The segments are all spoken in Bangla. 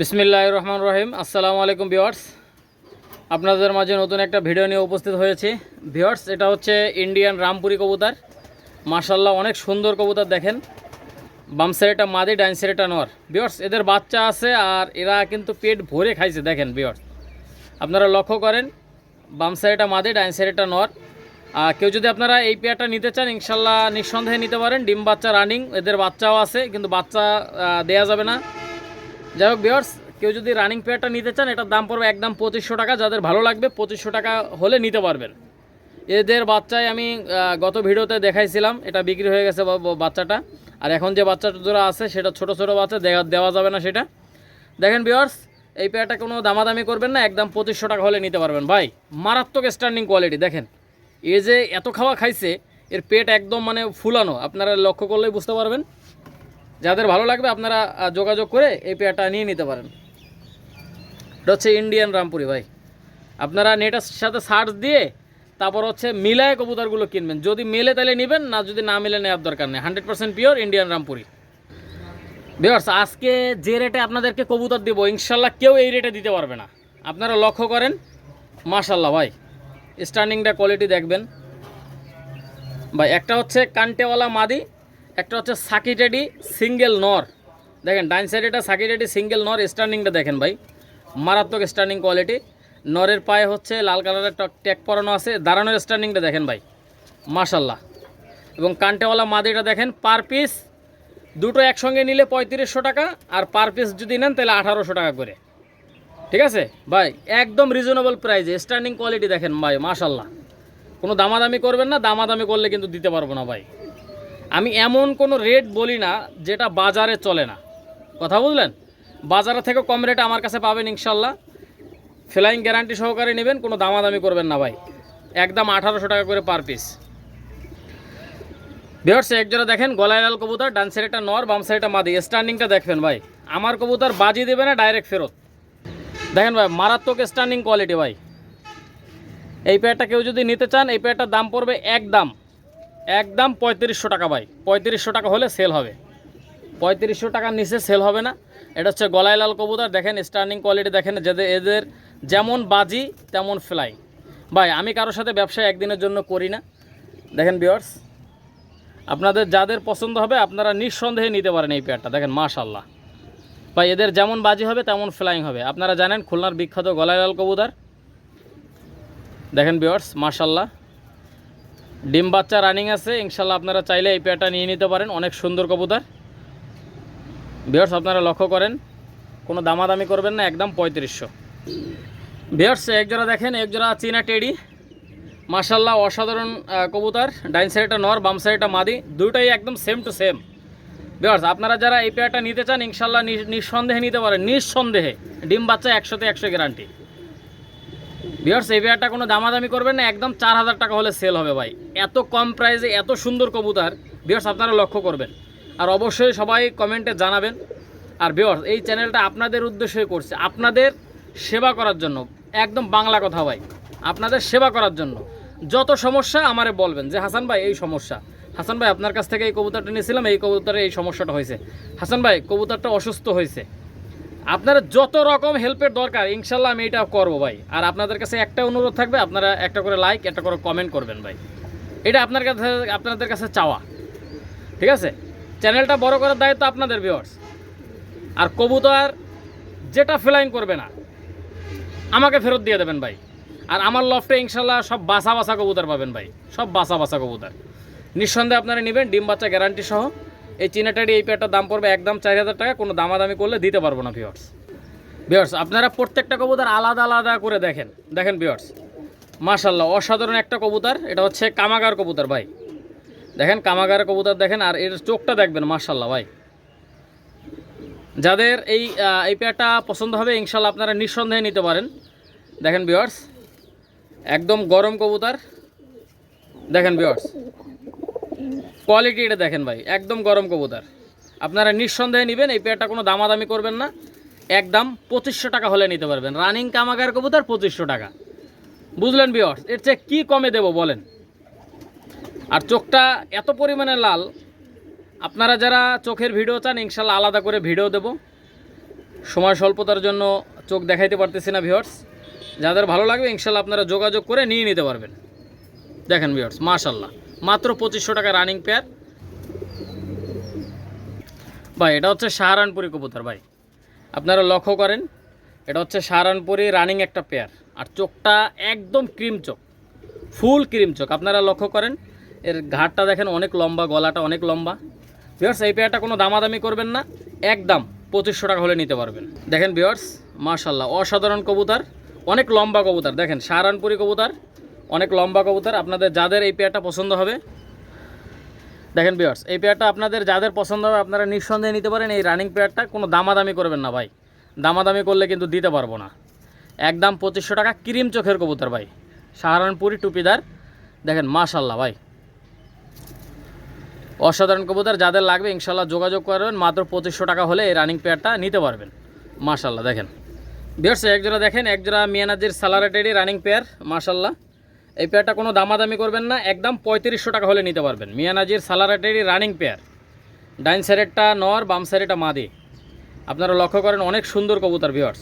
বিসমিল্লাহ রহমান রহিম আসসালামু আলাইকুম ভিওয়ার্স আপনাদের মাঝে নতুন একটা ভিডিও নিয়ে উপস্থিত হয়েছি। ভিওয়ার্স এটা হচ্ছে ইন্ডিয়ান রামপুরি কবুতর। মাশাল্লাহ অনেক সুন্দর কবুতর দেখেন। বাম সাইডটা মাদি ডাইন সাইডটা নর। ভিওয়ার্স এদের বাচ্চা আছে আর এরা কিন্তু পেট ভরে খাইছে, দেখেন ভিওয়ার্স আপনারা লক্ষ্য করেন, বাম সাইডটা মাদি ডাইন সাইডটা নর। আর কেউ যদি আপনারা এই পেয়ারটা নিতে চান ইনশাল্লাহ নিঃসন্দেহে নিতে পারেন। ডিম বাচ্চা রানিং, এদের বাচ্চাও আছে, কিন্তু বাচ্চা দেয়া যাবে না। যাই হোক বিয়ার্স কেউ যদি রানিং পেয়ারটা নিতে চান, এটার দাম পড়বে একদম পঁচিশশো টাকা। যাদের ভালো লাগবে, পঁচিশশো টাকা হলে নিতে পারবেন। এদের বাচ্চায় আমি গত ভিডিওতে দেখাইছিলাম, এটা বিক্রি হয়ে গেছে বাচ্চাটা। আর এখন যে বাচ্চাটা দুটো আছে, সেটা ছোট ছোট বাচ্চা দেওয়া দেওয়া যাবে না সেটা। দেখেন বিয়ার্স এই পেয়ারটা কোনো দামাদামি করবেন না, একদম পঁচিশশো টাকা হলে নিতে পারবেন। ভাই, মারাত্মক স্ট্যান্ডিং কোয়ালিটি দেখেন। এ যে এত খাওয়া খাইছে, এর পেট একদম মানে ফুলানো, আপনারা লক্ষ্য করলেই বুঝতে পারবেন। যাদের ভালো লাগবে আপনারা যোগাযোগ করে এই পেয়ারটা নিয়ে নিতে পারেন। এটা হচ্ছে ইন্ডিয়ান রামপুরি ভাই। আপনারা নেটের সাথে সার্চ দিয়ে তারপর হচ্ছে মিলায় কবুতরগুলো কিনবেন। যদি মেলে তাহলে নেবেন, না যদি না মিলে নেওয়ার দরকার নেই। Hundred percent pure Indian Rampuri viewers আজকে যে রেটে আপনাদেরকে কবুতর দিব, ইনশাল্লাহ কেউ এই রেটে দিতে পারবে না। আপনারা লক্ষ্য করেন, মাশাল্লাহ ভাই স্টার্নিংটা কোয়ালিটি দেখবেন। ভাই, একটা হচ্ছে কান্টেওয়ালা মাদি একটা হচ্ছে সাকিটেডি সিঙ্গেল নর। দেখেন ডাইন সাইডে এটা সাকিটেডি সিঙ্গেল নর স্টার্নিংটা দেখেন ভাই। মারাত্মক স্টার্নিং কোয়ালিটি নরের পায়ে হচ্ছে লাল কালারের ট্যাগ পরানো আছে। দাঁড়ানোর স্টার্নিংটা দেখেন ভাই। মাশাল্লাহ এবং কান্টেওয়ালা মাদিটা দেখেন পার পিস দুটো একসঙ্গে নিলে পঁয়ত্রিশশো টাকা, আর পার পিস যদি নেন তাহলে আঠারোশো টাকা করে। ঠিক আছে? ভাই, একদম রিজনেবল প্রাইসে স্ট্যান্ডিং কোয়ালিটি দেখেন ভাই মাশাল্লাহ কোনো দামাদামি করবেন না, দামাদামি করলে কিন্তু দিতে পারব না ভাই। আমি এমন কোনো রেট বলি না যেটা বাজারে চলে না। কথা বুঝলেন? বাজারে থেকে কম রেটে আমার কাছে পাবেন ইনশাল্লাহ। ফ্লাইং গ্যারান্টি সহকারে নেবেন, কোনো দামাদামি করবেন না ভাই। একদম আঠারোশো টাকা করে পার পিস বিহার্স একজোড়া দেখেন, গলায় লাল কবুতর, ডান সাইডটা নর, বাম সাইডটা মাদি। স্ট্যান্ডিংটা দেখবেন ভাই। আমার কবুতর বাজি দেবে না ডাইরেক্ট ফেরত। দেখেন ভাই, মারাত্মক স্ট্যান্ডিং কোয়ালিটি ভাই। এই পেয়ারটা কেউ যদি নিতে চান, এই পেয়ারটার দাম পড়বে একদম একদম পঁয়ত্রিশশো টাকা ভাই। পঁয়ত্রিশশো টাকা হলে সেল হবে। পঁয়ত্রিশশো টাকার নিচে সেল হবে না। এটা হচ্ছে গলায় লাল কবুতর। দেখেন স্টার্নিং কোয়ালিটি দেখেন, যাদের এদের যেমন বাজি, তেমন ফ্লাই ভাই, আমি কারোর সাথে ব্যবসা একদিনের জন্য করি না। দেখেন বিয়ার্স আপনাদের যাদের পছন্দ হবে, আপনারা নিঃসন্দেহে নিতে পারেন এই পেয়ারটা দেখেন মাশাল্লাহ ভাই, এদের যেমন বাজি হবে, তেমন ফ্লাইং হবে। আপনারা জানেন, খুলনার বিখ্যাত গলায় লাল কবুতর। দেখেন বিয়ার্স মাশাল্লাহ ডিম বাচ্চা রানিং আছে, ইনশাল্লাহ আপনারা চাইলে এই পেয়ারটা নিয়ে নিতে পারেন, অনেক সুন্দর কবুতর। বিয়ার্স আপনারা লক্ষ্য করেন, কোনো দামাদামি করবেন না, একদম পঁয়ত্রিশশো। বিয়ার্স একজোড়া দেখেন একজোড়া চীনা টেডি। মাশাল্লাহ অসাধারণ কবুতর, ডাইন সাইডটা নর, বাম সাইডটা মাদি দুটোই একদম সেম টু সেম বিয়ার্স আপনারা যারা এই পেয়ারটা নিতে চান, ইনশাল্লাহ নিঃসন্দেহে নিতে পারেন, নিঃসন্দেহে। ডিম বাচ্চা একশোতে একশো গ্যারান্টি বিয়ার্স এই পেয়ারটা কোনো দামাদামি করবেন না, একদম চার হাজার টাকা হলে সেল হবে ভাই। এত কম প্রাইসে এত সুন্দর কবুতর বিয়ার্স আপনারা লক্ষ্য করবেন। আর অবশ্যই সবাই কমেন্টে জানাবেন। আর বিয়ার্স এই চ্যানেলটা আপনাদের উদ্দেশ্যে করছে। আপনাদের সেবা করার জন্য। একদম বাংলা কথা ভাই। আপনাদের সেবা করার জন্য। যত সমস্যা আমারে বলবেন, যে হাসান ভাই, এই সমস্যা। হাসান ভাই, আপনার কাছ থেকে এই কবুতরটা নিয়েছিলাম, এই কবুতরে এই সমস্যাটা হয়েছে। হাসান ভাই, কবুতরটা অসুস্থ হয়েছে। আপনারা যত রকম হেল্পের দরকার, ইনশাল্লাহ আমি এটা করব ভাই। আর আপনাদের কাছে একটা অনুরোধ থাকবে, আপনারা একটা করে লাইক একটা করে কমেন্ট করবেন ভাই। এটা আপনার কাছে, আপনাদের কাছে চাওয়া। ঠিক আছে? চ্যানেলটা বড় করার দায়িত্ব আপনাদের ভিউয়ার্স আর কবুতর যেটা ফ্লাইং করবে না, আমাকে ফেরত দিয়ে দেবেন ভাই। আর আমার লফটে ইনশাল্লাহ সব বাসা বাসা কবুতর পাবেন ভাই। সব বাসা বাসা কবুতর। নিঃসন্দেহে আপনারা নেবেন, ডিম বাচ্চা গ্যারান্টি সহ। এই চিনাটারি এই পেয়ারটার দাম পড়বে একদম চার হাজার টাকা, কোনো দামাদামি করলে দিতে পারব না ভিওর্স ভিওর্স আপনারা প্রত্যেকটা কবুতর আলাদা আলাদা করে দেখেন। দেখেন ভিওর্স মাশাল্লাহ অসাধারণ একটা কবুতর, এটা হচ্ছে কামাগার কবুতর, ভাই। দেখেন, কামাগার কবুতর দেখেন, আর এর চোখটা দেখবেন মাশাল্লাহ ভাই। যাদের এই এই পেয়ারটা পছন্দ হবে ইনশাল্লাহ আপনারা নিঃসন্দেহে নিতে পারেন। দেখেন ভিওর্স একদম গরম কবুতর। দেখেন ভিওর্স কোয়ালিটি এটা দেখেন ভাই, একদম গরম কবুতর। আপনারা নিঃসন্দেহে নেবেন, এই পেয়ারটা কোনো দামাদামি করবেন না। একদম পঁচিশশো টাকা হলে নিতে পারবেন। রানিং কামাগার কবুতর, পঁচিশশো টাকা। বুঝলেন বিয়র্স এর চেয়ে কী কমে দেবো বলেন? আর চোখটা এত পরিমাণে লাল, আপনারা যারা চোখের ভিডিও চান, ইনশাল্লাহ আলাদা করে ভিডিও দেব। সময় স্বল্পতার জন্য চোখ দেখাইতে পারতেছি না ভিওর্স যাদের ভালো লাগবে, ইনশাল্লাহ আপনারা যোগাযোগ করে নিয়ে নিতে পারবেন। দেখেন ভিওর্স মাশাল্লাহ। মাত্র পঁচিশশো টাকা রানিং পেয়ার ভাই, এটা হচ্ছে সাহারানপুরি কবুতর ভাই। আপনারা লক্ষ্য করেন, এটা হচ্ছে সাহারানপুরি রানিং একটা পেয়ার আর চোখটা একদম ক্রিম চোখ ফুল ক্রিম চোখ। আপনারা লক্ষ্য করেন, এর ঘাটটা দেখেন অনেক লম্বা, গলাটা অনেক লম্বা। বিয়ার্স এই পেয়ারটা কোনো দামাদামি করবেন না, একদম পঁচিশশো টাকা হলে নিতে পারবেন। দেখেন বিয়ার্স মার্শাল্লাহ অসাধারণ কবুতর, অনেক লম্বা কবুতর। দেখেন, সাহারানপুরি কবুতর অনেক লম্বা কবুতর। আপনাদের যাদের এই পেয়ারটা পছন্দ হবে, দেখেন বিয়ার্স এই পেয়ারটা আপনাদের যাদের পছন্দ হবে, আপনারা নিঃসন্দেহে নিতে পারেন। এই রানিং পেয়ারটা কোনো দামাদামি করবেন না ভাই। দামাদামি করলে কিন্তু দিতে পারব না। একদম পঁচিশশো টাকা ক্রিম চোখের কবুতর ভাই। সাহারানপুরি টুপিদার। দেখেন মাশাল্লাহ ভাই। অসাধারণ কবুতর, যাদের লাগবে ইনশাল্লাহ যোগাযোগ করবেন। মাত্র পঁচিশশো টাকা হলে এই রানিং পেয়ারটা নিতে পারবেন। মাশাল্লাহ দেখেন। বিয়ার্স একজোড়া দেখেন একজোড়া মিয়ানাজির সালারেটেরই রানিং পেয়ার মাশাল্লাহ এই পেয়ারটা কোনো দামাদামি করবেন না, একদম পঁয়ত্রিশশো টাকা হলে নিতে পারবেন। মিয়ানাজির সালারেটেরই রানিং পেয়ার ডাইন সাইডেরটা নর, বাম সাইডেরটা মাদি। আপনারা লক্ষ্য করেন, অনেক সুন্দর কবুতর ভিওয়ার্স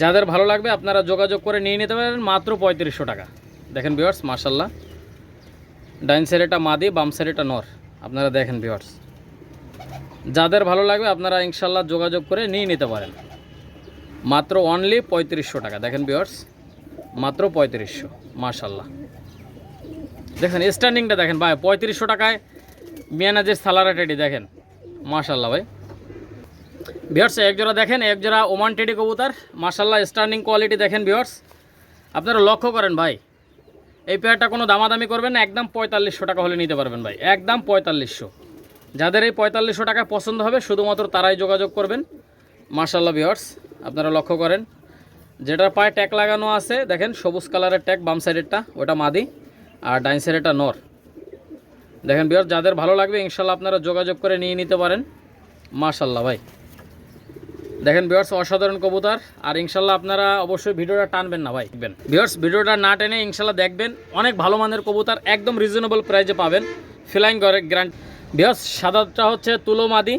যাদের ভালো লাগবে, আপনারা যোগাযোগ করে নিয়ে নিতে পারেন, মাত্র পঁয়ত্রিশশো টাকা। দেখেন ভিওয়ার্স মার্শাল্লাহ ডাইন সাইডেটা মাদি, বাম সাইডেটা নর। আপনারা দেখেন ভিওয়ার্স যাদের ভালো লাগবে, আপনারা ইনশাল্লাহ যোগাযোগ করে নিয়ে নিতে পারেন। মাত্র অনলি পঁয়ত্রিশশো টাকা। দেখেন ভিওয়ার্স মাত্র পঁয়ত্রিশশো মার্শাল্লাহ দেখেন স্ট্যান্ডিংটা দেখেন ভাই, পঁয়ত্রিশশো টাকায় মিয়ানাজের সালারা টেডি দেখেন। মার্শাল্লাহ ভাই। ভিওর্স একজোড়া দেখেন একজোড়া ওমান টেডি কবুতার। মার্শাল্লাহ স্ট্যান্ডিং কোয়ালিটি দেখেন ভিওর্স আপনারা লক্ষ্য করেন ভাই, এই পেয়ারটা কোনো দামাদামি করবেন না, একদম পঁয়তাল্লিশশো টাকা হলে নিতে পারবেন ভাই, একদম পঁয়তাল্লিশশো। যাদের এই পঁয়তাল্লিশশো টাকা পছন্দ হবে, শুধুমাত্র তারাই যোগাযোগ করবেন। মার্শাল্লাহ ভিওর্স আপনারা লক্ষ্য করেন যেটার পায়ে ট্যাগ লাগানো আছে, দেখেন, সবুজ কালারের ট্যাগ, বাম সাইডেরটা, ওটা মাদি আর ডাইন সাইডেরটা নর। দেখেন বিয়ার যাদের ভালো লাগবে, ইনশাল্লাহ আপনারা যোগাযোগ করে নিয়ে নিতে পারেন। মার্শাল্লাহ ভাই। দেখেন বিয়ার্স অসাধারণ কবুতর। আর ইনশাল্লাহ আপনারা অবশ্যই ভিডিওটা টানবেন না, ভাই। দেখবেন। বিয়ার্স ভিডিওটা না টেনে ইনশাল্লাহ দেখবেন, অনেক ভালো মানের কবুতর, একদম রিজনেবল প্রাইসে পাবেন। ফ্লাইং করে গ্র্যান্ড বিয়ার্স সাদাটা হচ্ছে তুলো মাদি।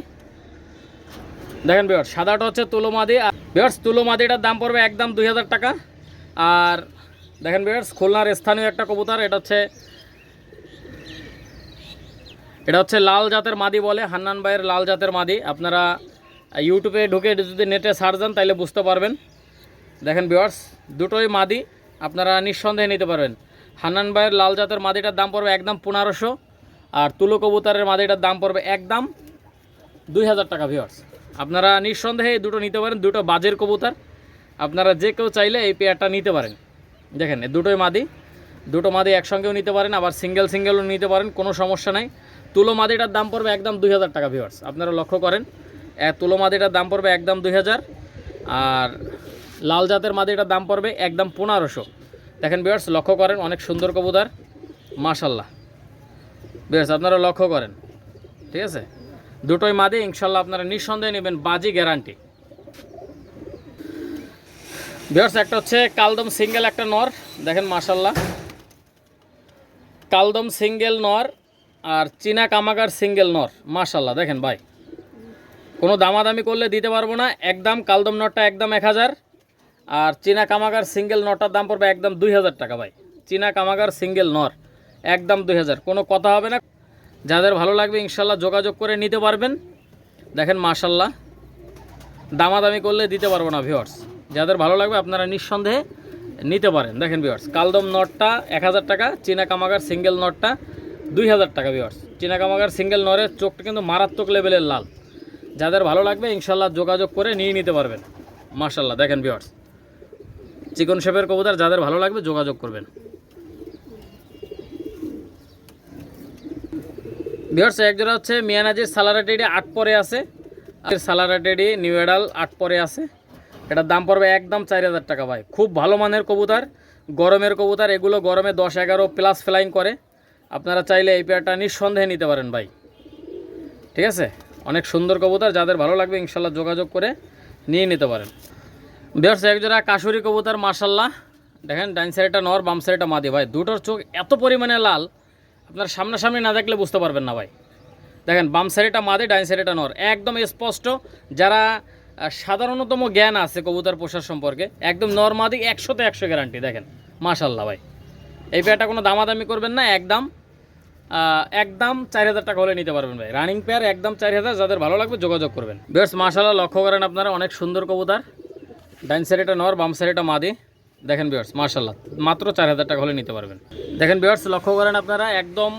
দেখেন বিয়ার্স সাদাটা হচ্ছে তুলো মাদি, আর বিয়ার্স তুলো মাদিটার দাম পড়বে একদম দুই হাজার টাকা। আর দেখেন বিয়ার্স খুলনার স্থানীয় একটা কবুতর, এটা হচ্ছে এটা হচ্ছে লাল জাতের মাদি বলে, হান্নান ভাইয়ের লাল জাতের মাদি। আপনারা ইউটিউবে ঢুকে যদি নেটে সার্চ দেন তাহলে বুঝতে পারবেন। দেখেন বিয়ার্স দুটোই মাদি, আপনারা নিঃসন্দেহে নিতে পারবেন। হান্নান ভাইয়ের লাল জাতের মাদিটার দাম পড়বে একদম পনেরোশো, আর তুলো কবুতরের মাদিটার দাম পড়বে একদম দুই হাজার টাকা ভিওর্স আপনারা নিঃসন্দেহে দুটো নিতে পারেন, দুটো বাজের কবুতর। আপনারা যে কেউ চাইলে এই পেয়ারটা নিতে পারেন। দেখেন দুটোই মাদি, দুটো মাদি একসঙ্গেও নিতে পারেন, আবার সিঙ্গেল সিঙ্গেলও নিতে পারেন, কোনো সমস্যা নাই। তুলো মাদিটার দাম পড়বে একদম দুই হাজার টাকা ভিওর্স আপনারা লক্ষ্য করেন। তুলো মাদিটার দাম পড়বে একদম দুই হাজার, আর লাল জাতের মাদিটার দাম পড়বে একদম পনেরোশো। দেখেন বিয়ার্স লক্ষ্য করেন, অনেক সুন্দর কবুতর মাশাল্লাহ বিয়ার্স আপনারা লক্ষ্য করেন, ঠিক আছে? দুটোই মাদি, ইনশাল্লাহ আপনারা নিঃসন্দেহে নেবেন বাজি গ্যারান্টি। বিয়ার্স একটা হচ্ছে কালদম সিঙ্গেল, একটা নর। দেখেন, মাশাল্লাহ। কালদম সিঙ্গেল নর আর চীনা কামাগার সিঙ্গেল নর। মাশাল্লাহ, দেখেন ভাই। কোনো দামাদামি করলে দিতে পারব না। একদম কালদম নটটা একদম এক হাজার আর চীনা কামাগার সিঙ্গেল নটার দাম পড়বে একদম দুই হাজার টাকা ভাই। চীনা কামাগার সিঙ্গেল নর, একদম দুই হাজার। কোনো কথা হবে না। যাদের ভালো লাগবে ইনশাল্লাহ যোগাযোগ করে নিতে পারবেন। দেখেন মাশাল্লাহ। দামাদামি করলে দিতে পারব না ভিওর্স যাদের ভালো লাগবে আপনারা নিঃসন্দেহে নিতে পারেন। দেখেন ভিওর্স কালদম নটটা এক হাজার টাকা, চীনা কামাগার সিঙ্গেল নটটা দুই হাজার টাকা ভিওর্স চীনা কামাগার সিঙ্গেল নরের চোখটা কিন্তু মারাত্মক লেভেলের লাল। যাদের ভালো লাগবে ইনশাল্লাহ যোগাযোগ করে নিয়ে নিতে পারবেন। মার্শাল্লাহ দেখেন ভিওর্স চিকন শেপের কবুতর, যাদের ভালো লাগবে যোগাযোগ করবেন। ভিওর্স একজোড়া হচ্ছে মিয়ানাজির সালারা সালারাটেডি আট পরে আছে। আর সালারাটেডি নিউ এডাল আট পরে আছে। এটার দাম পড়বে একদম চার হাজার টাকা ভাই। খুব ভালো মানের কবুতর, গরমের কবুতর, এগুলো গরমে দশ এগারো প্লাস ফ্লাইং করে। আপনারা চাইলে এই পেয়ারটা নিঃসন্দেহে নিতে পারেন ভাই। ঠিক আছে? অনেক সুন্দর কবুতর, যাদের ভালো লাগবে ইনশাল্লাহ যোগাযোগ করে নিয়ে নিতে পারেন। বিহার্স একজোড়া কাশুরি কবুতর মার্শাল্লাহ দেখেন ডাইন সাইডটা নর, বাম সাইডটা মাদি। ভাই, দুটোর চোখ এত পরিমাণে লাল। আপনার সামনাসামনি না দেখলে বুঝতে পারবেন না ভাই। দেখেন, বাম সাইডটা মাদে, ডাইন সাইডটা নর। একদম স্পষ্ট, যারা সাধারণতম জ্ঞান আছে কবুতর পোষার সম্পর্কে, একদম নর্মাদি একশোতে একশো গ্যারান্টি দেখেন। মাশাল্লাহ ভাই। এই পেয়ারটা কোনো দামাদামি করবেন না, একদম একদম চার হাজার টাকা হলে নিতে পারবেন ভাই। রানিং পেয়ার একদম চার হাজার, যাদের ভালো লাগবে যোগাযোগ করবেন। বেশ মাশাল্লাহ লক্ষ্য করেন আপনারা, অনেক সুন্দর কবুতর। ডাইন সাইড এটা নর, বাম সাইড এটা মাদি। দেখেন বিয়ার্স মার্শাল্লাহ মাত্র চার হাজার টাকা হলে নিতে পারবেন। দেখেন বিয়ার্স লক্ষ্য করেন আপনারা, একদম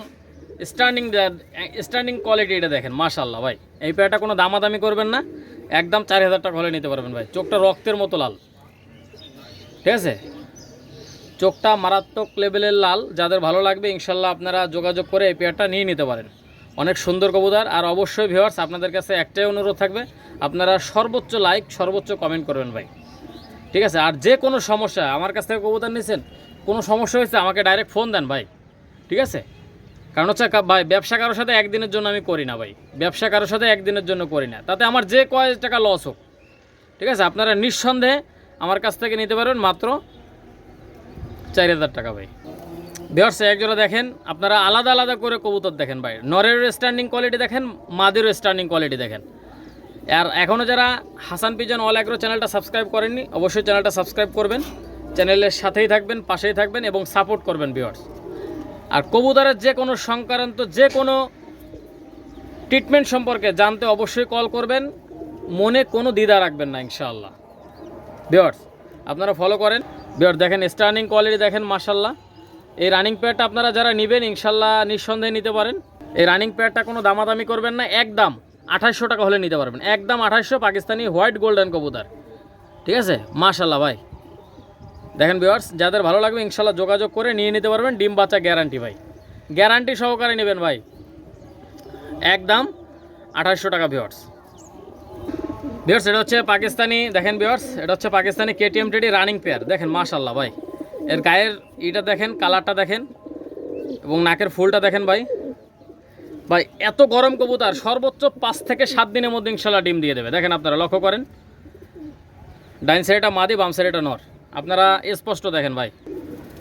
স্ট্যান্ডিং স্ট্যান্ডিং কোয়ালিটি এটা দেখেন মার্শাল্লাহ ভাই। এই পেয়ারটা কোনো দামাদামি করবেন না, একদম চার হাজার টাকা হলে নিতে পারবেন ভাই। চোখটা রক্তের মতো লাল। ঠিক আছে? চোখটা মারাত্মক লেভেলের লাল। যাদের ভালো লাগবে ইনশাল্লাহ আপনারা যোগাযোগ করে এই পেয়ারটা নিয়ে নিতে পারেন। অনেক সুন্দর কবুতর। আর অবশ্যই ভিউয়ার্স আপনাদের কাছে একটাই অনুরোধ থাকবে, আপনারা সর্বোচ্চ লাইক সর্বোচ্চ কমেন্ট করবেন ভাই। ঠিক আছে, আর যে কোনো সমস্যা, আমার কাছ থেকে কবুতর নিয়েছেন কোনো সমস্যা হয়েছে, আমাকে ডাইরেক্ট ফোন দেন ভাই, ঠিক আছে? কারণ হচ্ছে ভাই, ব্যবসা কারোর সাথে একদিনের জন্য আমি করি না ভাই, ব্যবসা কারোর সাথে একদিনের জন্য করি না, তাতে আমার যে কয় টাকা লস হোক, ঠিক আছে? আপনারা নিঃসন্দেহে আমার কাছ থেকে নিতে পারবেন মাত্র চার হাজার টাকা ভাই। বিহার্স একজোড়া দেখেন, আপনারা আলাদা আলাদা করে কবুতর দেখেন ভাই, নরের স্ট্যান্ডিং কোয়ালিটি দেখেন মাদেরও স্ট্যান্ডিং কোয়ালিটি দেখেন। আর এখনও যারা হাসান পিজন অল অ্যাগ্রো চ্যানেলটা সাবস্ক্রাইব করেননি, অবশ্যই চ্যানেলটা সাবস্ক্রাইব করবেন। চ্যানেলের সাথেই থাকবেন, পাশেই থাকবেন এবং সাপোর্ট করবেন বিহার্স আর কবুতরের যে কোনো সংক্রান্ত যে কোনো ট্রিটমেন্ট সম্পর্কে জানতে অবশ্যই কল করবেন। মনে কোনো দ্বিধা রাখবেন না, ইনশাআল্লাহ। বিয়ার্স আপনারা ফলো করেন। বিয়ার দেখেন স্টার্নিং কোয়ালিটি দেখেন মার্শাল্লাহ এই রানিং প্যাডটা আপনারা যারা নেবেন ইনশাল্লাহ নিঃসন্দেহে নিতে পারেন। এই রানিং প্যাডটা কোনো দামাদামি করবেন না, একদম। আঠাশশো টাকা হলে নিতে পারবেন। একদম আঠাশশো পাকিস্তানি হোয়াইট গোল্ডেন কবুতর। ঠিক আছে? মার্শাল্লাহ ভাই। দেখেন বিয়ার্স যাদের ভালো লাগবে ইনশাল্লাহ যোগাযোগ করে নিয়ে নিতে পারবেন, ডিম বাচ্চা গ্যারান্টি ভাই। গ্যারান্টি সহকারে নেবেন ভাই। একদম আঠাশশো টাকা ভিওয়ার্স ভিওর্স এটা হচ্ছে পাকিস্তানি, দেখেন ভিওর্স এটা হচ্ছে Pakistani KTM teddy running pair দেখেন মাশাল্লাহ ভাই। এর গায়ের ইটা দেখেন কালারটা দেখেন, এবং নাকের ফুলটা দেখেন ভাই। ভাই, এত গরম কবুতর, সর্বোচ্চ পাঁচ থেকে সাত দিনের মধ্যে ইনশাল্লাহ ডিম দিয়ে দেবে। দেখেন আপনারা, লক্ষ্য করেন। ডাইন সাইডটা মাদি, বাম সাইডটা নর। আপনারা স্পষ্ট দেখেন ভাই।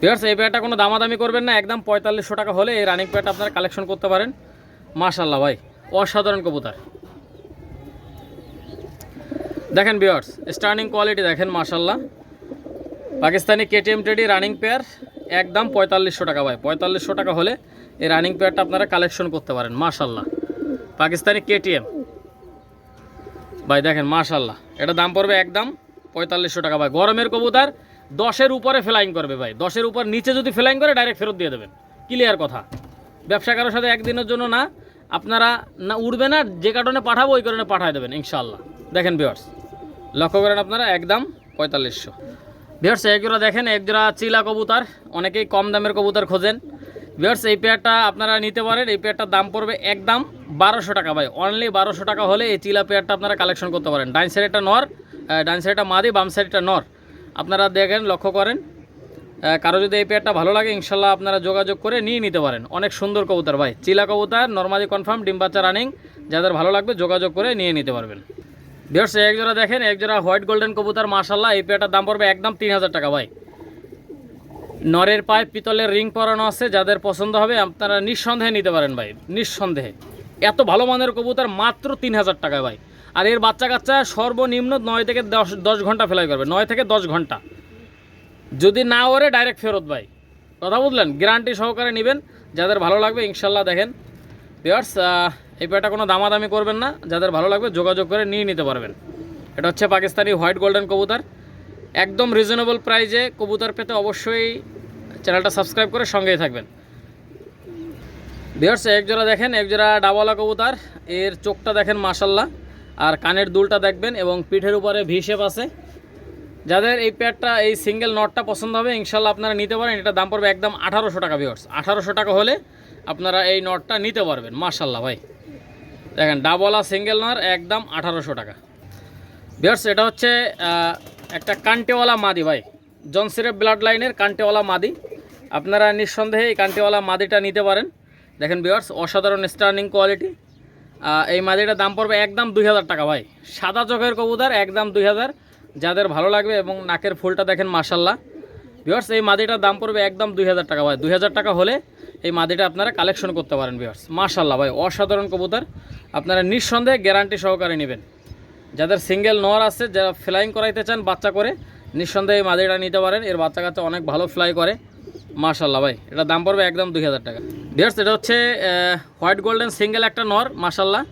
ভিওর্স এই পেয়ারটা কোনো দামাদামি করবেন না, একদম পঁয়তাল্লিশশো টাকা হলে এই রানিং পেয়ারটা আপনারা কালেকশন করতে পারেন। মাশাল্লাহ ভাই, অসাধারণ কবুতর। দেখেন বিয়ার্স স্টার্নিং কোয়ালিটি দেখেন মাশাল্লাহ Pakistani KTM teddy running pair একদম পঁয়তাল্লিশশো টাকা ভাই, পঁয়তাল্লিশশো টাকা হলে এই রানিং পেয়ারটা আপনারা কালেকশন করতে পারেন মাশাল্লাহ পাকিস্তানি কেটিএম ভাই, দেখেন মাশাল্লাহ এটা দাম পড়বে একদম পঁয়তাল্লিশশো টাকা, ভাই। গরমের কবুতার দশের উপরে ফ্লাইং করবে, ভাই। দশের উপর নিচে যদি ফ্লাইং করে ডাইরেক্ট ফেরত দিয়ে দেবেন। ক্লিয়ার কথা। ব্যবসা কারোর সাথে একদিনের জন্য না, আপনারা না উড়বে না, যে কারণে পাঠাবো, ওই কারণে পাঠায় দেবেন ইনশাল্লাহ দেখেন বিয়ার্স লক্ষ্য করেন আপনারা, একদম পঁয়তাল্লিশশো। বিয়ার্স একজোড়া দেখেন একজোড়া চিলা কবুতার, অনেকেই কম দামের কবুতার খোঁজেন। বিয়ার্স এই পেয়ারটা আপনারা নিতে পারেন। এই পেয়ারটার দাম পড়বে একদম বারোশো টাকা ভাই। অনলি বারোশো টাকা হলে এই চিলা পেয়ারটা আপনারা কালেকশন করতে পারেন। ডাইন সাইডটা নর ডাইন সাইডটা মাদি, বাম সাইডটা নর। আপনারা দেখেন, লক্ষ্য করেন। কারও যদি এই পেয়ারটা ভালো লাগে, ইনশাল্লাহ আপনারা যোগাযোগ করে নিয়ে নিতে পারেন। অনেক সুন্দর কবুতর ভাই। চিলা কবুতর নর্মালি কনফার্ম ডিম বাচ্চা রানিং যাদের ভালো লাগবে, যোগাযোগ করে নিয়ে নিতে পারবেন। বিয়ার্স এক জোড়া দেখেন, এক জোড়া হোয়াইট গোল্ডেন কবুতর মার্শাল্লাহ এই পেয়ারটার দাম পড়বে একদম তিন হাজার টাকা ভাই। নরের পায়ে পিতলের রিং পরানো আছে, যাদের পছন্দ হবে, আপনারা নিঃসন্দেহে নিতে পারেন ভাই, নিঃসন্দেহে। এত ভালো মানের কবুতর মাত্র তিন হাজার টাকায় ভাই। আর এর বাচ্চা কাচ্চা সর্বনিম্ন নয় থেকে দশ দশ ঘণ্টা ফেলাই করবে, নয় থেকে দশ ঘণ্টা। যদি না ওরে ডাইরেক্ট ফেরত ভাই। কথা বুঝলেন? গ্যারান্টি সহকারে নেবেন, যাদের ভালো লাগবে, ইনশাল্লাহ দেখেন। বিয়ার্স এই পেয়ারটা কোনো দামাদামি করবেন না, যাদের ভালো লাগবে, যোগাযোগ করে নিয়ে নিতে পারবেন। এটা হচ্ছে পাকিস্তানি হোয়াইট গোল্ডেন কবুতর। একদম রিজনেবল প্রাইজে কবুতর পেতে অবশ্যই চ্যানেলটা সাবস্ক্রাইব করে সঙ্গেই থাকবেন। বিয়ার্স এক জোড়া দেখেন, এক জোড়া ডাবলা কবুতর। এর চোখটা দেখেন মাসাল্লাহ আর কানের দুলটা দেখবেন এবং পিঠের উপরে ভি শেপ আছে। যাদের এই প্যাডটা এই সিঙ্গেল নটটা পছন্দ হবে ইনশাল্লাহ আপনারা নিতে পারেন। এটা দাম পড়বে একদম আঠারোশো টাকা ভিওর্স আঠারোশো টাকা হলে আপনারা এই নটটা নিতে পারবেন মার্শাল্লাহ ভাই। দেখেন, ডাবলা সিঙ্গেল নর একদম আঠারোশো টাকা। ভিওর্স এটা হচ্ছে একটা কান্টেওয়ালা মাদি ভাই। জনসিরের ব্লাড লাইনের কান্টেওয়ালা মাদি। আপনারা নিঃসন্দেহে এই কান্টেওয়ালা মাদিটা নিতে পারেন। দেখেন ভিওর্স অসাধারণ স্টার্নিং কোয়ালিটি এই মাদিটার দাম পড়বে একদম দুই হাজার টাকা ভাই। সাদা চোখের কবুতর, একদম দুই হাজার। যাদের ভালো লাগবে এবং নাকের ফুলটা দেখেন মার্শাল্লাহ ভিওর্স এই মাদিটার দাম পড়বে একদম দুই হাজার টাকা ভাই। দুই হাজার টাকা হলে এই মাদিটা আপনারা কালেকশন করতে পারেন ভিওর্স মার্শাল্লাহ ভাই, অসাধারণ কবুতর। আপনারা নিঃসন্দেহে গ্যারান্টি সহকারে নেবেন। যাদের সিঙ্গেল নর আছে, যারা ফ্লাইং করাইতে চান বাচ্চা করে, নিঃসন্দেহে মাদিটা নিতে পারেন। এর বাচ্চা কাচ্চা অনেক ভালো ফ্লাই করে। মাশাল্লাহ ভাই, এটা দাম পড়বে একদম দুই হাজার টাকা। ডিয়ার্স এটা হচ্ছে হোয়াইট গোল্ডেন সিঙ্গেল একটা নর মাশাল্লাহ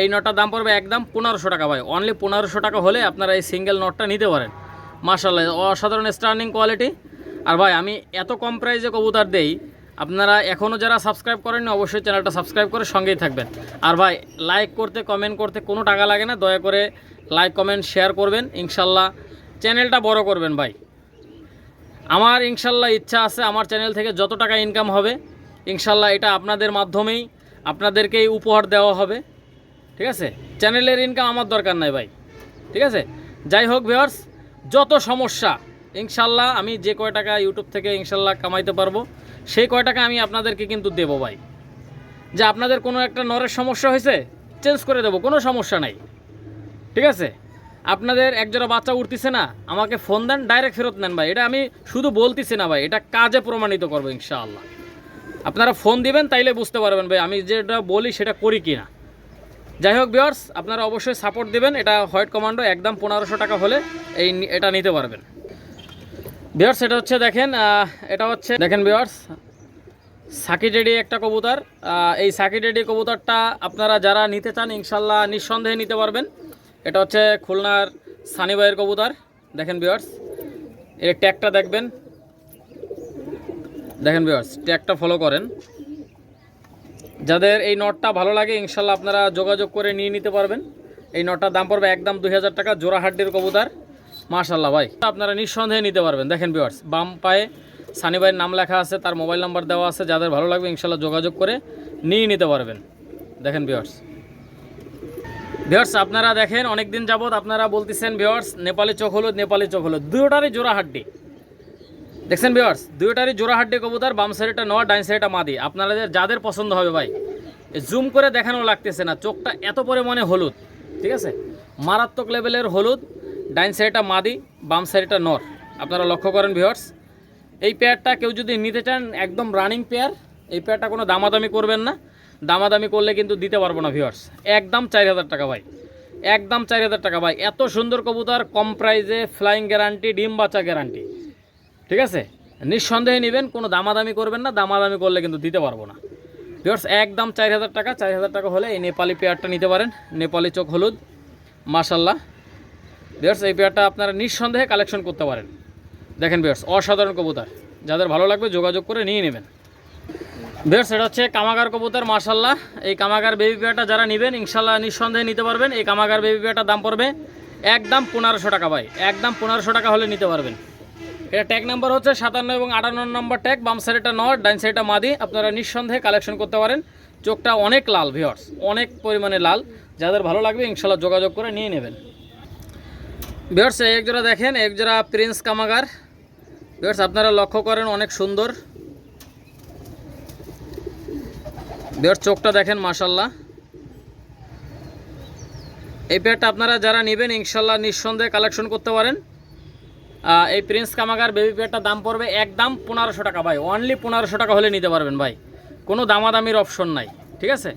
এই নটটার দাম পড়বে একদম পনেরোশো টাকা ভাই। অনলি পনেরোশো টাকা হলে আপনারা এই সিঙ্গেল নটটা নিতে পারেন। মাশাল্লাহ অসাধারণ স্টার্নিং কোয়ালিটি আর ভাই, আমি এত কম প্রাইসে কবুতর দেই আপনারা এখনও যারা সাবস্ক্রাইব করেননি, অবশ্যই চ্যানেলটা সাবস্ক্রাইব করে সঙ্গেই থাকবেন। আর ভাই লাইক করতে কমেন্ট করতে কোনো টাকা লাগে না, দয়া করে লাইক কমেন্ট শেয়ার করবেন। ইনশাল্লাহ চ্যানেলটা বড় করবেন ভাই। আমার ইনশাল্লাহ ইচ্ছা আছে, আমার চ্যানেল থেকে যত টাকা ইনকাম হবে, ইনশাল্লাহ এটা আপনাদের মাধ্যমেই আপনাদেরকেই উপহার দেওয়া হবে। ঠিক আছে? চ্যানেলের ইনকাম আমার দরকার নাই ভাই। ঠিক আছে? যাই হোক ভিওয়ার্স যত সমস্যা, ইনশাল্লাহ আমি যে কয় টাকা ইউটিউব থেকে ইনশাল্লাহ কামাইতে পারব। সেই কয় টাকা আমি আপনাদেরকে কিন্তু দেবো ভাই। যে আপনাদের কোনো একটা নরের সমস্যা হয়েছে চেঞ্জ করে দেবো, কোনো সমস্যা নাই। ঠিক আছে? আপনাদের একজোড়া বাচ্চা উঠতেছে না, আমাকে ফোন দেন ডাইরেক্ট ফেরত নেন ভাই। এটা আমি শুধু বলতেছি না ভাই, এটা কাজে প্রমাণিত করব ইনশাআল্লাহ। আপনারা ফোন দিবেন, তাইলে বুঝতে পারবেন ভাই, আমি যেটা বলি সেটা করি কি না যাই হোক বিয়ার্স আপনারা অবশ্যই সাপোর্ট দেবেন, এটা হোয়াইট কমান্ডো একদম পনেরোশো টাকা হলে এই এটা নিতে পারবেন। বিয়ার্স এটা হচ্ছে দেখেন এটা হচ্ছে, দেখেন বিয়ার্স সাকিটেডি একটা কবুতর। এই সাকিটেডি কবুতরটা আপনারা যারা নিতে চান, ইনশাল্লাহ নিঃসন্দেহে নিতে পারবেন। এটা হচ্ছে খুলনার সানিবাইয়ের কবুতর। দেখেন বিয়ার্স এর ট্যাগটা দেখবেন। দেখেন বিয়ার্স ট্যাগটা ফলো করেন। যাদের এই নটটা ভালো লাগে, ইনশাল্লাহ আপনারা যোগাযোগ করে নিয়ে নিতে পারবেন। এই নটটার দাম পড়বে একদম দুই হাজার টাকা জোড়া হাড্ডির কবুতর। মাশাল্লাহ ভাই। আপনারা নিঃসন্দেহে নিতে পারবেন। দেখেন বিয়ার্স বাম পায়ে সানি ভাইয়ের নাম লেখা আছে, তার মোবাইল নাম্বার দেওয়া আছে, যাদের ভালো লাগবে ইনশাল্লাহ যোগাযোগ করে নিয়ে নিতে পারবেন। দেখেন বিয়ার্স ভিওর্স আপনারা দেখেন অনেক দিন যাবত আপনারা বলতেছেন ভিওর্স নেপালি চোখ হলুদ, নেপালি চোখ হলুদ দুটোটারই জোড়া হাড্ডি দেখছেন ভিওর্স দুটোটারই জোড়া হাড্ডি কবুতর, বাম সাইডটা নয়, ডাইন সাইডটা মাদি। আপনাদের যাদের পছন্দ হবে ভাই জুম করে দেখানো লাগতেছে না, চোখটা এত পরিমাণে হলুদ, ঠিক আছে? মারাত্মক লেভেলের হলুদ ডাইন সাইডটা মাদি, বাম সাইডটা নর। আপনারা লক্ষ্য করেন ভিওর্স এই পেয়ারটা কেউ যদি নিতে চান, একদম রানিং পেয়ার এই পেয়ারটা কোনো দামাদামি করবেন না। দামাদামি করলে কিন্তু দিতে পারব না ভিওর্স একদম চার হাজার টাকা ভাই। একদম চার হাজার টাকা ভাই। এত সুন্দর কবুতর, কম প্রাইজে ফ্লাইং গ্যারান্টি ডিম বাচ্চা গ্যারান্টি ঠিক আছে? নিঃসন্দেহে নেবেন, কোনো দামাদামি করবেন না। দামাদামি করলে কিন্তু দিতে পারব না। ভিওর্স একদম চার হাজার টাকা। চার হাজার টাকা হলে এই নেপালি পেয়ারটা নিতে পারেন। নেপালি চোখ হলুদ। মাশাল্লাহ ভিওর্স এই পেয়ারটা আপনারা নিঃসন্দেহে কালেকশন করতে পারেন। দেখেন ভিওর্স অসাধারণ কবুতর। যাদের ভালো লাগবে যোগাযোগ করে নিয়ে নেবেন। ভিওর্স এটা হচ্ছে কামাগার কবুতর মাশাল্লাহ এই কামাগার বেবি পেয়ারটা যারা নেবেন ইনশাল্লাহ নিঃসন্দেহে নিতে পারবেন। এই কামাগার বেবি পেয়ারটার দাম পড়বে একদম পনেরোশো টাকা ভাই। একদম পনেরোশো টাকা হলে নিতে পারবেন। এটা ট্যাগ নাম্বার হচ্ছে সাতান্ন এবং আটান্ন নম্বর ট্যাগ বাম সাইডটা নট ডাইন সাইডটা মাদি। আপনারা নিঃসন্দেহে কালেকশন করতে পারেন। চোখটা অনেক লাল ভিওর্স অনেক পরিমাণে লাল। যাদের ভালো লাগবে ইনশাল্লাহ যোগাযোগ করে নিয়ে নেবেন। ভিওর্স এক জোড়া দেখেন এক জোড়া প্রিন্স কামাগার ভিওর্স আপনারা লক্ষ্য করেন, অনেক সুন্দর। ভিওর্স চোখটা দেখেন মাশাল্লাহ এই পেয়ারটা আপনারা যারা নেবেন ইনশাল্লাহ নিঃসন্দেহে কালেকশন করতে পারেন। এই প্রিন্স কামাগার বেবি পেয়ারটার দাম পড়বে একদম পনেরোশো টাকা, ভাই। অনলি পনেরোশো টাকা হলে নিতে পারবেন, ভাই। কোনো দামাদামির অপশন নাই, ঠিক আছে?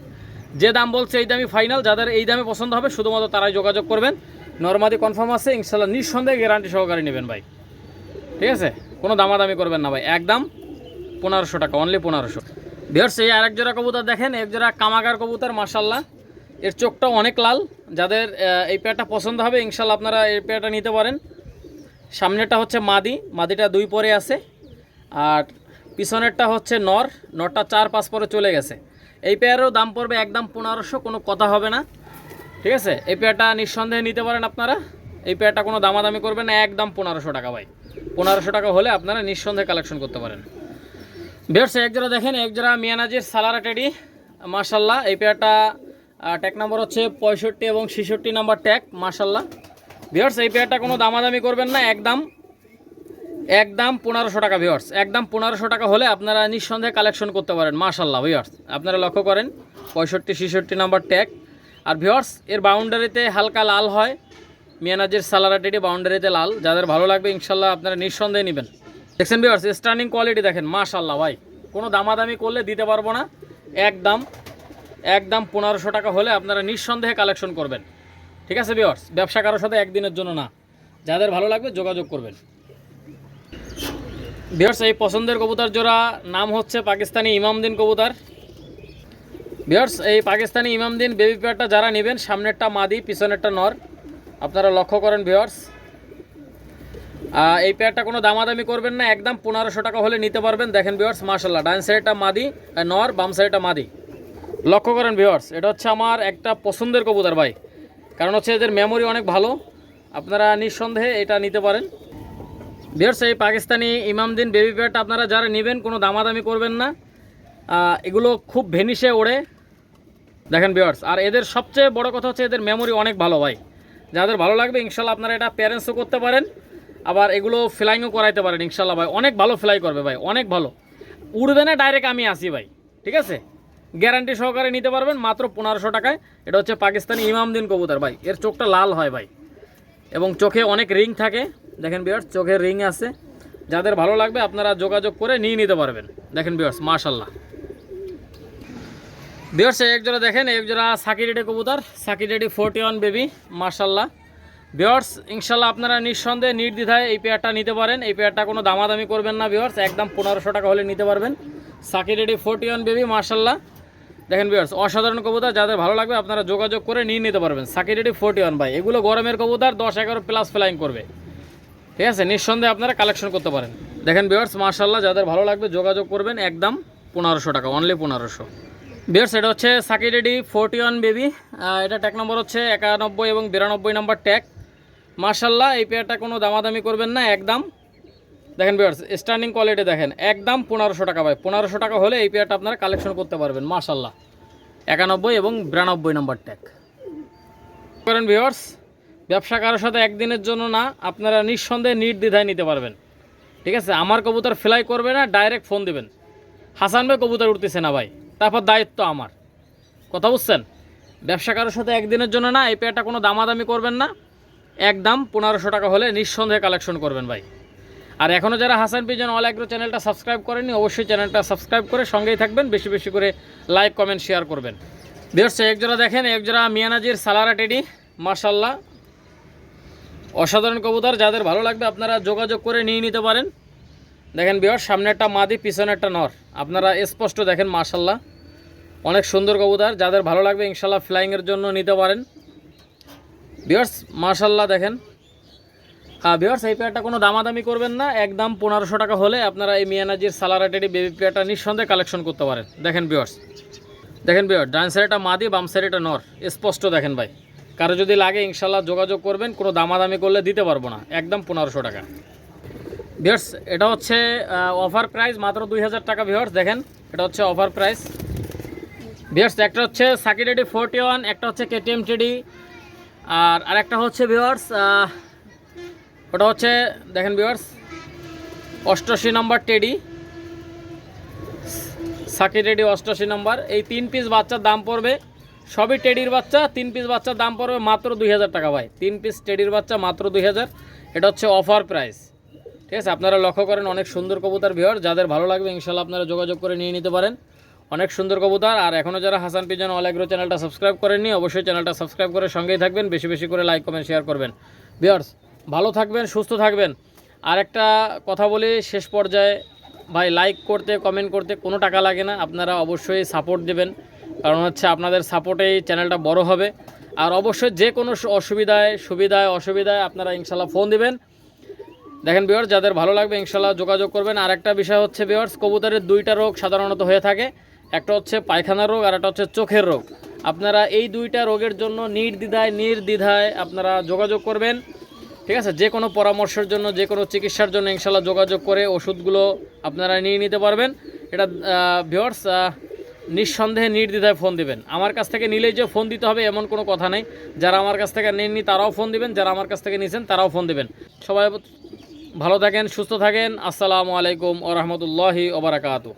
যে দাম বলছে, এই দামই ফাইনাল যাদের এই দামে পছন্দ হবে, শুধুমাত্র তারাই যোগাযোগ করবেন। নর্মালি কনফার্ম আছে, ইনশাল্লাহ নিঃসন্দেহে গ্যারান্টি সহকারে নেবেন ভাই। ঠিক আছে? কোনো দামাদামি করবেন না ভাই। একদম পনেরোশো টাকা অনলি পনেরোশো। বিহার সেই আরেক জোড়া কবুতর দেখেন, এক জোড়া কামাগার কবুতর মার্শাল্লাহ এর চোখটা অনেক লাল। যাদের এই পেয়ারটা পছন্দ হবে, ইনশাল্লাহ আপনারা এই পেয়ারটা নিতে পারেন। সামনেরটা হচ্ছে মাদি। মাদিটা দুই পরে আছে। আর পিছনেরটা হচ্ছে নর। নরটা চার পাঁচ পরে চলে গেছে। এই পেয়ারেরও দাম পড়বে একদম পনেরোশো, কোনো কথা হবে না। ঠিক আছে? এই পেয়ারটা নিঃসন্দেহে নিতে পারেন আপনারা। এই পেয়ারটা কোনো দামাদামি করবেন না, একদম পনেরোশো টাকা ভাই। পনেরোশো টাকা হলে আপনারা নিঃসন্দেহে কালেকশন করতে পারেন। বেরস এক জোড়া দেখেন, এক জোড়া মিয়ানাজির সালারা টেডি। মার্শাল্লাহ এই পেয়ারটা ট্যাগ নাম্বার হচ্ছে পঁয়ষট্টি এবং ছেষট্টি নাম্বার ট্যাগ মার্শাল্লাহ ভিওর্স এই পেয়ারটা কোনো দামাদামি করবেন না, একদম একদম পনেরোশো টাকা ভিওর্স একদম পনেরোশো টাকা হলে আপনারা নিঃসন্দেহে কালেকশন করতে পারেন মাশাল্লাহ ভিওর্স আপনারা লক্ষ্য করেন, পঁয়ষট্টি, ছেষট্টি নাম্বার ট্যাগ আর ভিওর্স এর বাউন্ডারিতে হালকা লাল হয়। মিয়ানাজির সালারাটিটি বাউন্ডারিতে লাল। যাদের ভালো লাগবে, ইনশাল্লাহ আপনারা নিঃসন্দেহে নেবেন। দেখছেন ভিওর্স স্টার্নিং কোয়ালিটি দেখেন মাশাল্লাহ ভাই। কোনো দামাদামি করলে দিতে পারব না। একদম একদম পনেরোশো টাকা হলে আপনারা নিঃসন্দেহে কালেকশন করবেন। ঠিক আছে বিয়ার্স ব্যবসা কারোর সাথে একদিনের জন্য না। যাদের ভালো লাগবে, যোগাযোগ করবেন। বিয়ার্স এই পছন্দের কবুতার জোড়া নাম হচ্ছে পাকিস্তানি ইমামদিন কবুতর। বিয়ার্স এই পাকিস্তানি ইমামদিন বেবি পেয়ারটা যারা নেবেন, সামনেরটা মাদি, পিছনেরটা নর। আপনারা লক্ষ্য করেন ভিওয়ার্স এই পেয়ারটা কোনো দামাদামি করবেন না, একদম পনেরোশো টাকা হলে নিতে পারবেন। দেখেন ভিওয়ার্স মার্শাল্লাহ ডান সাইডটা মাদি নর, বাম সাইডটা মাদি। লক্ষ্য করেন ভিওয়ার্স এটা হচ্ছে আমার একটা পছন্দের কবুতর ভাই। কারণ হচ্ছে এদের মেমোরি অনেক ভালো। আপনারা নিঃসন্দেহে এটা নিতে পারেন। ভিওর্স এই পাকিস্তানি ইমামদিন বেবি পেয়ারটা আপনারা যারা নেবেন, কোনো দামাদামি করবেন না। এগুলো খুব ভেনিসে ওড়ে। দেখেন ভিওর্স আর এদের সবচেয়ে বড় কথা হচ্ছে এদের মেমোরি অনেক ভালো ভাই। যাদের ভালো লাগবে, ইনশাল্লাহ আপনারা এটা প্যারেন্টসও করতে পারেন, আবার এগুলো ফ্লাইংও করাইতে পারেন, ইনশাল্লাহ ভাই। অনেক ভালো ফ্লাই করবে ভাই, অনেক ভালো। উড়বে না ডাইরেক্ট আমি আসি ভাই, ঠিক আছে? গ্যারান্টি সহকারে নিতে পারবেন, মাত্র পনেরোশো টাকায়। এটা হচ্ছে পাকিস্তানি ইমামদিন কবুতর ভাই, এর চোখটা লাল হয় ভাই। এবং চোখে অনেক রিং থাকে। দেখেন বিয়ার্স চোখে রিং আছে। যাদের ভালো লাগবে, আপনারা যোগাযোগ করে নিয়ে নিতে পারবেন। দেখেন বিয়ার্স মাশাল্লাহ। বিয়ার্স এক জোড়া দেখেন এক জোড়া সাকি রেডি কবুতর সাকি রেডি ফোরটি ওয়ান বেবি মার্শাল্লাহ বিয়ার্স ইনশাল্লাহ আপনারা নিঃসন্দেহে নির্দ্বিধায় এই পেয়ারটা নিতে পারেন। এই পেয়ারটা কোনো দামাদামি করবেন না বিয়ার্স একদম পনেরোশো টাকা হলে নিতে পারবেন। সাকি রেডি ফোরটি ওয়ান বেবি মার্শাল্লাহ দেখেন বিয়ার্স অসাধারণ কবুতর, যাদের ভালো লাগবে আপনারা যোগাযোগ করে নিয়ে নিতে পারবেন। সাকি রেডি ফোরটি ওয়ান ভাই, এগুলো গরমের কবুতর, দশ এগারো প্লাস ফ্লাইং করবে। ঠিক আছে, নিঃসন্দেহে আপনারা কালেকশন করতে পারেন। দেখেন বিয়ার্স মার্শাল্লাহ যাদের ভালো লাগবে যোগাযোগ করবেন, একদম পনেরোশো টাকা অনলি পনেরোশো। বিয়ার্স এটা হচ্ছে সাকি রেডি, ফোরটি ওয়ান বেবি। এটা ট্যাগ নম্বর হচ্ছে একানব্বই এবং বিরানব্বই নম্বর ট্যাগ মার্শাল্লাহ এই পেয়ারটা কোনো দামাদামি করবেন না, একদম। দেখেন বিয়ার্স স্ট্যান্ডিং কোয়ালিটি দেখেন, একদম পনেরোশো টাকা ভাই। পনেরোশো টাকা হলে এই পেয়ারটা আপনারা কালেকশন করতে পারবেন মার্শাল্লাহ একানব্বই এবং বিরানব্বই নম্বর ট্যাগ করেন ভিওর্স ব্যবসা কারোর সাথে একদিনের জন্য না, আপনারা নিঃসন্দেহে নির্দ্বিধায় নিতে পারবেন। ঠিক আছে? আমার কবুতর ফ্লাই করবে না ডাইরেক্ট ফোন দিবেন। হাসান ভাই কবুতর উঠতেছে না ভাই। তারপর দায়িত্ব আমার। কথা বুঝছেন? ব্যবসা কারোর সাথে একদিনের জন্য না, এই পেয়ারটা কোনো দামাদামি করবেন না। একদম পনেরোশো টাকা হলে নিঃসন্দেহে কালেকশন করবেন ভাই। আর এখনও যারা হাসান পিজন অল অ্যাগ্রো চ্যানেলটা সাবস্ক্রাইব করেনি অবশ্যই চ্যানেলটা সাবস্ক্রাইব করে সঙ্গেই থাকবেন, বেশি বেশি করে লাইক কমেন্ট শেয়ার করবেন। বিয়ার্স একজোড়া দেখেন একজোড়া মিয়ানাজির সালারা টেডি মার্শাল্লাহ অসাধারণ কবুতর, যাদের ভালো লাগবে আপনারা যোগাযোগ করে নিয়ে নিতে পারেন। দেখেন বিয়ার সামনেরটা মাদি, পিছনে একটা নর। আপনারা স্পষ্ট দেখেন মার্শাল্লাহ অনেক সুন্দর কবুতর, যাদের ভালো লাগবে ইনশাল্লাহ ফ্লাইংয়ের জন্য নিতে পারেন। বিয়ার্স মার্শাল্লাহ দেখেন। হ্যাঁ বিয়ার্স এই পেয়ারটা কোনো দামাদামি করবেন না। একদম পনেরোশো টাকা হলে আপনারা এই মিয়ানাজির সালারাটেডি বেবি পেয়ারটা নিঃসন্দেহে কালেকশন করতে পারেন। দেখেন বিয়ার্স দেখেন বিয়ার ডান সাইডটা মাদি, বাম সাইডটা নর। স্পষ্ট দেখেন ভাই। কারও যদি লাগে ইনশাল্লাহ যোগাযোগ করবেন, কোনো দামাদামি করলে দিতে পারব না। একদম পনেরোশো টাকা। ভিওর্স এটা হচ্ছে অফার প্রাইস মাত্র দুই হাজার টাকা ভিওর্স দেখেন, এটা হচ্ছে অফার প্রাইস ভিওর্স একটা হচ্ছে সাকিরেডি ফোরটি ওয়ান, একটা হচ্ছে কেটিএম টিডি। আর আরেকটা হচ্ছে ভিওর্স ওটা হচ্ছে, দেখেন ভিওর্স অষ্টআশি নম্বর টেডি। সাকি রেডি অষ্টআশি নম্বর। এই তিন পিস বাচ্চার দাম পড়বে, সবই টেডির বাচ্চা, তিন পিস বাচ্চার দাম পড়বে মাত্র দুই হাজার টাকা ভাই। তিন পিস টেডির বাচ্চা মাত্র দুই হাজার। এটা হচ্ছে অফার প্রাইস ঠিক আছে, আপনারা লক্ষ্য করেন অনেক সুন্দর কবুতর ভিওর যাদের ভালো লাগবে ইনশাল্লাহ আপনারা যোগাযোগ করে নিয়ে নিতে পারেন। অনেক সুন্দর কবুতর, আর এখনও যারা হাসান পিজন অল এগ্রো চ্যানেলটা সাবস্ক্রাইব করেননি, অবশ্যই চ্যানেলটা সাবস্ক্রাইব করে সঙ্গেই থাকবেন, বেশি বেশি করে লাইক কমেন্ট শেয়ার করবেন। ভিওর্স ভালো থাকবেন, সুস্থ থাকবেন। আর একটা কথা বলি, শেষ পর্যায়ে, ভাই লাইক করতে কমেন্ট করতে কোনো টাকা লাগে না, আপনারা অবশ্যই সাপোর্ট দেবেন। কারণ হচ্ছে আপনাদের সাপোর্টেই চ্যানেলটা বড় হবে। আর অবশ্যই যে কোনো অসুবিধায়, সুবিধায়, অসুবিধায় আপনারা ইনশাল্লাহ ফোন দিবেন। দেখেন বিয়ার্স যাদের ভালো লাগবে ইনশাল্লাহ যোগাযোগ করবেন। আর একটা বিষয় হচ্ছে বিয়ার্স কবুতরের দুইটা রোগ সাধারণত হয়ে থাকে। একটা হচ্ছে পায়খানা রোগ, আর একটা হচ্ছে চোখের রোগ। আপনারা এই দুইটা রোগের জন্য নির্দ্বিধায় নির্দ্বিধায় আপনারা যোগাযোগ করবেন। ঠিক আছে? যে কোনো পরামর্শের জন্য, যে কোনো চিকিৎসার জন্য ইনশাল্লাহ যোগাযোগ করে ওষুধগুলো আপনারা নিয়ে নিতে পারবেন। এটা ভিওর্স নিঃসন্দেহে নির্দ্বিধায় ফোন দিবেন। আমার কাছ থেকে নিলেই যে ফোন দিতে হবে এমন কোনো কথা নেই। যারা আমার কাছ থেকে নেননি, তারাও ফোন দিবেন। যারা আমার কাছ থেকে নিয়েছেন তারাও ফোন দিবেন। সবাই ভালো থাকেন সুস্থ থাকেন। আসসালামু আলাইকুম ও ওবরাকাতু